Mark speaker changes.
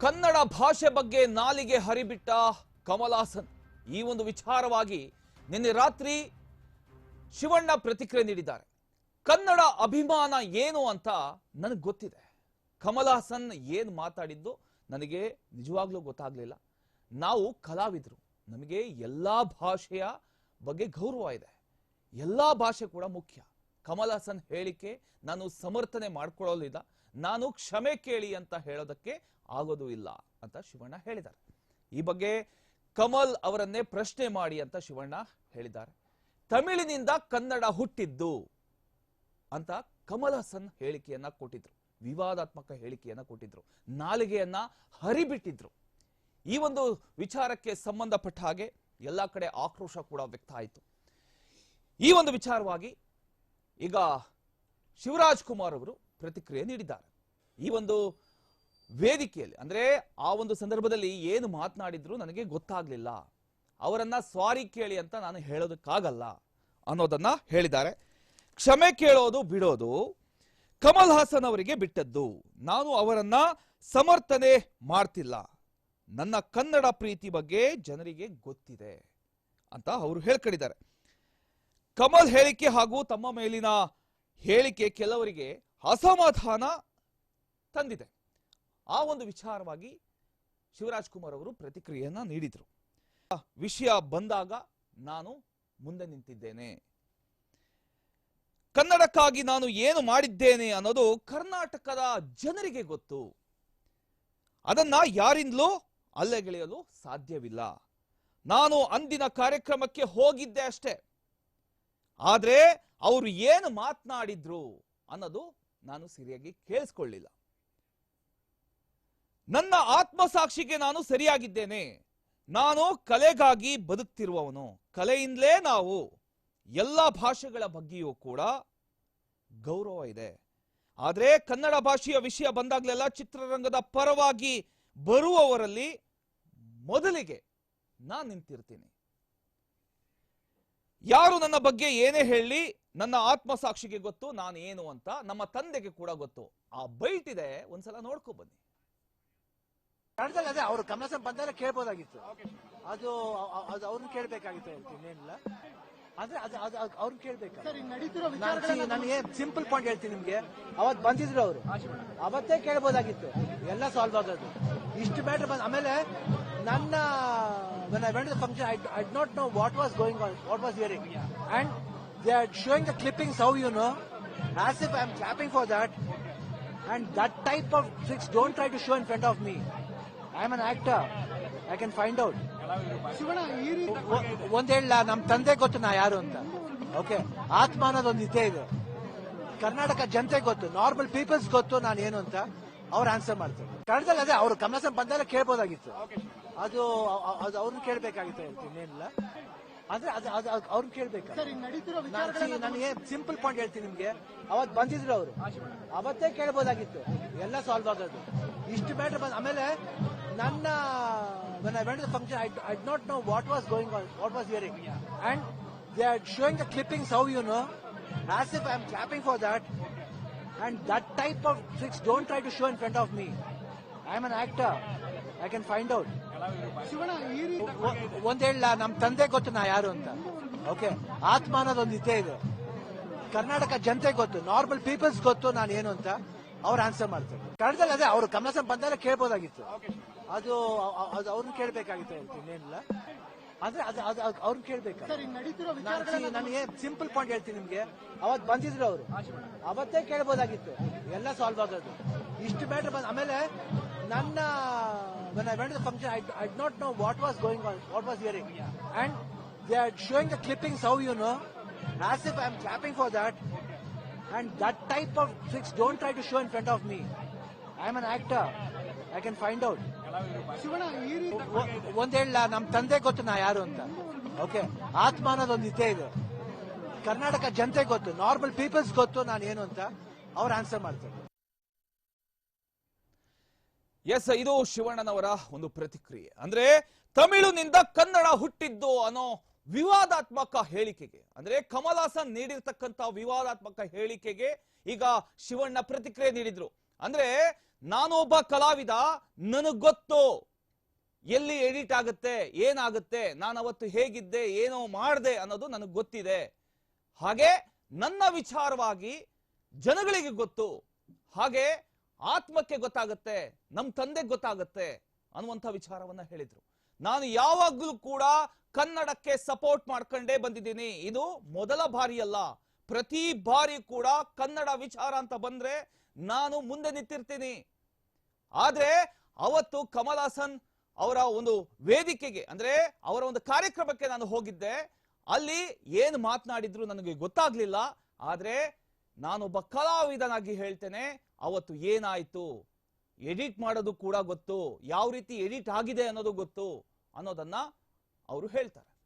Speaker 1: ಕನ್ನಡ ಭಾಷೆ ಬಗ್ಗೆ ನಾಲಿಗೆ ಹರಿಬಿಟ್ಟ ಕಮಲಾಸನ್. ಈ ಒಂದು ವಿಚಾರವಾಗಿ ನಿನ್ನೆ ರಾತ್ರಿ ಶಿವಣ್ಣ ಪ್ರತಿಕ್ರಿಯೆ ನೀಡಿದ್ದಾರೆ. ಕನ್ನಡ ಅಭಿಮಾನ ಏನು ಅಂತ ನನಗೆ ಗೊತ್ತಿದೆ. ಕಮಲಾಸನ್ ಏನು ಮಾತಾಡಿದ್ದು ನನಗೆ ನಿಜವಾಗ್ಲೂ ಗೊತ್ತಾಗ್ಲಿಲ್ಲ. ನಾವು ಕಲಾವಿದರು. ನಮಗೆ ಎಲ್ಲಾ ಭಾಷೆಯ ಬಗ್ಗೆ ಗೌರವ ಇದೆ. ಎಲ್ಲಾ ಭಾಷೆ ಕೂಡ ಮುಖ್ಯ. ಕಮಲ್ ಹಾಸನ್ ಹೇಳಿಕೆ ನಾನು ಸಮರ್ಥನೆ ಮಾಡ್ಕೊಳ್ಳೋದಿಲ್ಲ, ನಾನು ಕ್ಷಮೆ ಕೇಳಿ ಅಂತ ಹೇಳೋದಕ್ಕೆ ಆಗೋದು ಇಲ್ಲ ಅಂತ ಶಿವಣ್ಣ ಹೇಳಿದ್ದಾರೆ. ಈ ಬಗ್ಗೆ ಕಮಲ್ ಅವರನ್ನೇ ಪ್ರಶ್ನೆ ಮಾಡಿ ಅಂತ ಶಿವಣ್ಣ ಹೇಳಿದ್ದಾರೆ. ತಮಿಳಿನಿಂದ ಕನ್ನಡ ಹುಟ್ಟಿದ್ದು ಅಂತ ಕಮಲ್ ಹಾಸನ್ ಹೇಳಿಕೆಯನ್ನ ಕೊಟ್ಟಿದ್ರು, ವಿವಾದಾತ್ಮಕ ಹೇಳಿಕೆಯನ್ನ ಕೊಟ್ಟಿದ್ರು, ನಾಲಿಗೆಯನ್ನ ಹರಿಬಿಟ್ಟಿದ್ರು. ಈ ಒಂದು ವಿಚಾರಕ್ಕೆ ಸಂಬಂಧಪಟ್ಟ ಹಾಗೆ ಎಲ್ಲಾ ಕಡೆ ಆಕ್ರೋಶ ಕೂಡ ವ್ಯಕ್ತ ಆಯಿತು. ಈ ಒಂದು ವಿಚಾರವಾಗಿ ಈಗ ಶಿವರಾಜ್ ಕುಮಾರ್ ಅವರು ಪ್ರತಿಕ್ರಿಯೆ ನೀಡಿದ್ದಾರೆ. ಈ ಒಂದು ವೇದಿಕೆಯಲ್ಲಿ, ಅಂದ್ರೆ ಆ ಒಂದು ಸಂದರ್ಭದಲ್ಲಿ ಏನು ಮಾತನಾಡಿದ್ರು ನನಗೆ ಗೊತ್ತಾಗ್ಲಿಲ್ಲ. ಅವರನ್ನ ಸ್ವಾರಿ ಕೇಳಿ ಅಂತ ನಾನು ಹೇಳೋದಕ್ಕಾಗಲ್ಲ ಅನ್ನೋದನ್ನ ಹೇಳಿದ್ದಾರೆ. ಕ್ಷಮೆ ಕೇಳೋದು ಬಿಡೋದು, ಕಮಲ್ ಹಾಸನ್ ಅವರಿಗೆ ಬಿಟ್ಟದ್ದು. ನಾನು ಅವರನ್ನ ಸಮರ್ಥನೆ ಮಾಡ್ತಿಲ್ಲ. ನನ್ನ ಕನ್ನಡ ಪ್ರೀತಿ ಬಗ್ಗೆ ಜನರಿಗೆ ಗೊತ್ತಿದೆ ಅಂತ ಅವರು ಹೇಳ್ಕೊಂಡಿದ್ದಾರೆ. ಕಮಲ್ ಹೇಳಿಕೆ ಹಾಗೂ ತಮ್ಮ ಮೇಲಿನ ಹೇಳಿಕೆ ಕೆಲವರಿಗೆ ಅಸಮಾಧಾನ ತಂದಿದೆ. ಆ ಒಂದು ವಿಚಾರವಾಗಿ ಶಿವರಾಜ್ ಕುಮಾರ್ ಅವರು ಪ್ರತಿಕ್ರಿಯೆಯನ್ನ ನೀಡಿದರು. ವಿಷಯ ಬಂದಾಗ ನಾನು ಮುಂದೆ ನಿಂತಿದ್ದೇನೆ. ಕನ್ನಡಕ್ಕಾಗಿ ನಾನು ಏನು ಮಾಡಿದ್ದೇನೆ ಅನ್ನೋದು ಕರ್ನಾಟಕದ ಜನರಿಗೆ ಗೊತ್ತು. ಅದನ್ನ ಯಾರಿಂದಲೂ ಅಲ್ಲೆಗೆಳೆಯಲು ಸಾಧ್ಯವಿಲ್ಲ. ನಾನು ಅಂದಿನ ಕಾರ್ಯಕ್ರಮಕ್ಕೆ ಹೋಗಿದ್ದೆ ಅಷ್ಟೇ. ಆದ್ರೆ ಅವರು ಏನು ಮಾತನಾಡಿದ್ರು ಅನ್ನೋದು ನಾನು ಸರಿಯಾಗಿ ಕೇಳಿಸ್ಕೊಳ್ಳಿಲ್ಲ. ನನ್ನ ಆತ್ಮಸಾಕ್ಷಿಗೆ ನಾನು ಸರಿಯಾಗಿದ್ದೇನೆ. ನಾನು ಕಲೆಗಾಗಿ ಬದುಕ್ತಿರುವವನು. ಕಲೆಯಿಂದಲೇ ನಾವು ಎಲ್ಲ ಭಾಷೆಗಳ ಬಗ್ಗೆಯೂ ಕೂಡ ಗೌರವ ಇದೆ. ಆದ್ರೆ ಕನ್ನಡ ಭಾಷೆಯ ವಿಷಯ ಬಂದಾಗಲೆಲ್ಲ ಚಿತ್ರರಂಗದ ಪರವಾಗಿ ಬರುವವರಲ್ಲಿ ಮೊದಲಿಗೆ ನಾನು ನಿಂತಿರ್ತೀನಿ. ಯಾರು ನನ್ನ ಬಗ್ಗೆ ಏನೇ ಹೇಳಿ ನನ್ನ ಆತ್ಮಸಾಕ್ಷಿಗೆ ಗೊತ್ತು ನಾನು ಏನು ಅಂತ ನಮ್ಮ ತಂದೆಗೆ ಕೂಡ ಗೊತ್ತು. ಆ ಬೈಟ್ ಇದೆ ಒಂದ್ಸಲ ನೋಡ್ಕೊ ಬನ್ನಿ.
Speaker 2: ಅದೇ ಅವರು ಕಮಲಸನ್ ಬಂದಾಗ ಕೇಳ್ಬೋದಾಗಿತ್ತು. ಅದು ಅದು ಅವ್ರನ್ನ ಕೇಳ್ಬೇಕಾಗಿತ್ತು ಹೇಳ್ತೀನಿ ಇನ್ನೇನಿಲ್ಲ ಅಂದ್ರೆ ಅದು ಅದು ಅವ್ರನ್ನ ಕೇಳ್ಬೇಕು
Speaker 3: ಸರ್ ಈಗ ನಡೀತಿರೋ ವಿಚಾರಗಳನ್ನ
Speaker 2: ನನಗೆ ಸಿಂಪಲ್ ಪಾಯಿಂಟ್ ಹೇಳ್ತೀನಿ ನಿಮ್ಗೆ. ಅವತ್ ಬಂದಿದ್ರು ಅವರು. ಅವತ್ತೇ ಕೇಳ್ಬೋದಾಗಿತ್ತು. ಎಲ್ಲ ಸಾಲ್ವ್ ಆಗೋದು ಇಷ್ಟು ಮ್ಯಾಟ್ರ್ ಬಂದ ಆಮೇಲೆ ನನ್ನ when I went function I I'd not know what was going on what was hearing and they are showing the clippings so you know as if I am clapping for that and that type of tricks don't try to show in front of me I am an actor
Speaker 3: I can find
Speaker 2: out ಒಂದ್ ಹೇಳ ನಮ್ ತಂದೆ ಗೊತ್ತು ನಾ ಯಾರು ಅಂತ. Okay ಆತ್ಮ ಅನ್ನೋದೊಂದು ಇದೆ. ಇದು ಕರ್ನಾಟಕ ಜನತೆ ಗೊತ್ತು. ನಾರ್ಮಲ್ ಪೀಪಲ್ಸ್ ಗೊತ್ತು ನಾನು ಏನು ಅಂತ. ಅವ್ರು ಆನ್ಸರ್ ಮಾಡ್ತಾರೆ. ಕನ್ನಡದಲ್ಲಿ ಅದೇ ಅವರು ಕಮಲಸನ್ ಬಂದಾಗ ಕೇಳ್ಬೋದಾಗಿತ್ತು ಅದು ಅದು ಅವ್ರನ್ನ ಕೇಳ್ಬೇಕಾಗಿತ್ತು ಹೇಳ್ತೀನಿ ಇನ್ನೇನಿಲ್ಲ ಅಂದ್ರೆ ಅದು ಅದು ಅವ್ರನ್ನ ಕೇಳ್ಬೇಕು ನಾನು ಸಿಂಪಲ್ ಪಾಯಿಂಟ್ ಹೇಳ್ತೀನಿ ನಿಮ್ಗೆ ಅವತ್ ಬಂದಿದ್ರು ಅವರು ಅವತ್ತೇ ಕೇಳ್ಬೋದಾಗಿತ್ತು ಎಲ್ಲ ಸಾಲ್ವ್ ಆಗೋದು ಇಷ್ಟು ಮ್ಯಾಟ್ರ್ ಬಂದ ಆಮೇಲೆ ನನ್ನ when I went to the function, I, I did not know what was going on, what was hearing. And they are showing the clippings, how you know, as if I'm clapping for that. And that type of tricks don't try to show in front of me. I'm am an actor
Speaker 3: I can find
Speaker 2: out ಒಂದ್ ಹೇಳ ನಮ್ ತಂದೆ ಗೊತ್ತು ನಾ ಯಾರು ಅಂತ. Okay ಆತ್ಮ ಅನ್ನೋದೊಂದು ಇದ್ದೇ ಇದೆ. ಕರ್ನಾಟಕ ಜನತೆ ಗೊತ್ತು ನಾರ್ಮಲ್ ಪೀಪಲ್ಸ್ ಗೊತ್ತು ನಾನು ಏನು ಅಂತ. ಅವ್ರು ಆನ್ಸರ್ ಮಾಡ್ತಾರೆ. ಕನ್ನಡದಲ್ಲಿ ಅದೇ ಅವರು ಕಮಲಸನ್ ಬಂದಾಗ ಕೇಳ್ಬೋದಾಗಿತ್ತು. ಅದು ಅದು ಅವ್ರನ್ನ ಕೇಳ್ಬೇಕಾಗಿತ್ತು ಹೇಳ್ತೀನಿ ಇನ್ನೇನಿಲ್ಲ. ಅಂದ್ರೆ ಅದು ಅದು ಅವ್ರನ್ನ ಕೇಳ್ಬೇಕು ನನಗೆ ಸಿಂಪಲ್ ಪಾಯಿಂಟ್ ಹೇಳ್ತೀನಿ ನಿಮ್ಗೆ. ಅವತ್ ಬಂದಿದ್ರು ಅವರು. ಅವತ್ತೇ ಕೇಳ್ಬೋದಾಗಿತ್ತು. ಎಲ್ಲ ಸಾಲ್ವ್ ಆಗೋದು ಇಷ್ಟು ಮ್ಯಾಟ್ರ್ ಬಂದ ಆಮೇಲೆ ನನ್ನ when I went the function I I not know what was going on what was hearing and they are showing the clipping so you know as if I am clapping for that and that type of fix don't try to show in front of me I am an actor I can find out
Speaker 3: ಶಿವಣ ಈ ರೀತಿ
Speaker 2: ಒಂದ್ ಹೇಳ ನಮ್ ತಂದೆ ಗೊತ್ತು ನಾ ಯಾರು ಅಂತ. ಓಕೆ ಆತ್ಮ ಅನ್ನೋದೊಂದು ಇದೆ. ಇದು ಕರ್ನಾಟಕ ಜನತೆ ಗೊತ್ತು. ನಾರ್ಮಲ್ ಪೀಪಲ್ಸ್ ಗೊತ್ತು ನಾನು ಏನು ಅಂತ. ಅವ್ರು ಆನ್ಸರ್ ಮಾಡ್ತಾರೆ.
Speaker 1: ಎಸ್, ಇದು ಶಿವಣ್ಣನವರ ಒಂದು ಪ್ರತಿಕ್ರಿಯೆ. ಅಂದ್ರೆ ತಮಿಳುನಿಂದ ಕನ್ನಡ ಹುಟ್ಟಿದ್ದು ಅನ್ನೋ ವಿವಾದಾತ್ಮಕ ಹೇಳಿಕೆಗೆ, ಅಂದ್ರೆ ಕಮಲ್ ಹಾಸನ್ ನೀಡಿರ್ತಕ್ಕಂತ ವಿವಾದಾತ್ಮಕ ಹೇಳಿಕೆಗೆ ಈಗ ಶಿವಣ್ಣ ಪ್ರತಿಕ್ರಿಯೆ ನೀಡಿದ್ರು. ಅಂದ್ರೆ ನಾನೊಬ್ಬ ಕಲಾವಿದ, ನನಗ್ ಗೊತ್ತು, ಎಲ್ಲಿ ಎಡಿಟ್ ಆಗುತ್ತೆ, ಏನಾಗುತ್ತೆ ನಾನು ಅವತ್ತು ಹೇಗಿದ್ದೆ, ಏನೋ ಮಾಡಿದೆ ಅನ್ನೋದು ನನಗೆ ಗೊತ್ತಿದೆ. ಹಾಗೆ ನನ್ನ ವಿಚಾರವಾಗಿ ಜನಗಳಿಗೆ ಗೊತ್ತು. ಹಾಗೆ ಆತ್ಮಕ್ಕೆ ಗೊತ್ತಾಗುತ್ತೆ ನಮ್ಮ ತಂದೆಗೆ ಗೊತ್ತಾಗುತ್ತೆ ಅನ್ನುವಂಥ ವಿಚಾರವನ್ನ ಹೇಳಿದ್ರು. ನಾನು ಯಾವಾಗಲೂ ಕೂಡ ಕನ್ನಡಕ್ಕೆ ಸಪೋರ್ಟ್ ಮಾಡ್ಕೊಂಡೇ ಬಂದಿದ್ದೀನಿ. ಇದು ಮೊದಲ ಬಾರಿ ಅಲ್ಲ ಪ್ರತಿ ಬಾರಿ ಕೂಡ ಕನ್ನಡ ವಿಚಾರ ಅಂತ ಬಂದ್ರೆ ನಾನು ಮುಂದೆ ನಿಂತಿರ್ತೀನಿ. ಆದ್ರೆ ಅವತ್ತು ಕಮಲ್ ಹಾಸನ್ ಅವರ ಒಂದು ವೇದಿಕೆಗೆ, ಅಂದ್ರೆ ಅವರ ಒಂದು ಕಾರ್ಯಕ್ರಮಕ್ಕೆ ನಾನು ಹೋಗಿದ್ದೆ. ಅಲ್ಲಿ ಏನು ಮಾತನಾಡಿದ್ರು ನನಗೆ ಗೊತ್ತಾಗ್ಲಿಲ್ಲ. ಆದ್ರೆ ನಾನೊಬ್ಬ ಕಲಾವಿದನಾಗಿ ಹೇಳ್ತೇನೆ. ಅವತ್ತು ಏನಾಯ್ತು? ಎಡಿಟ್ ಮಾಡೋದು ಕೂಡ ಗೊತ್ತು. ಯಾವ ರೀತಿ ಎಡಿಟ್ ಆಗಿದೆ ಅನ್ನೋದು ಗೊತ್ತು ಅನ್ನೋದನ್ನ ಅವರು ಹೇಳ್ತಾರೆ.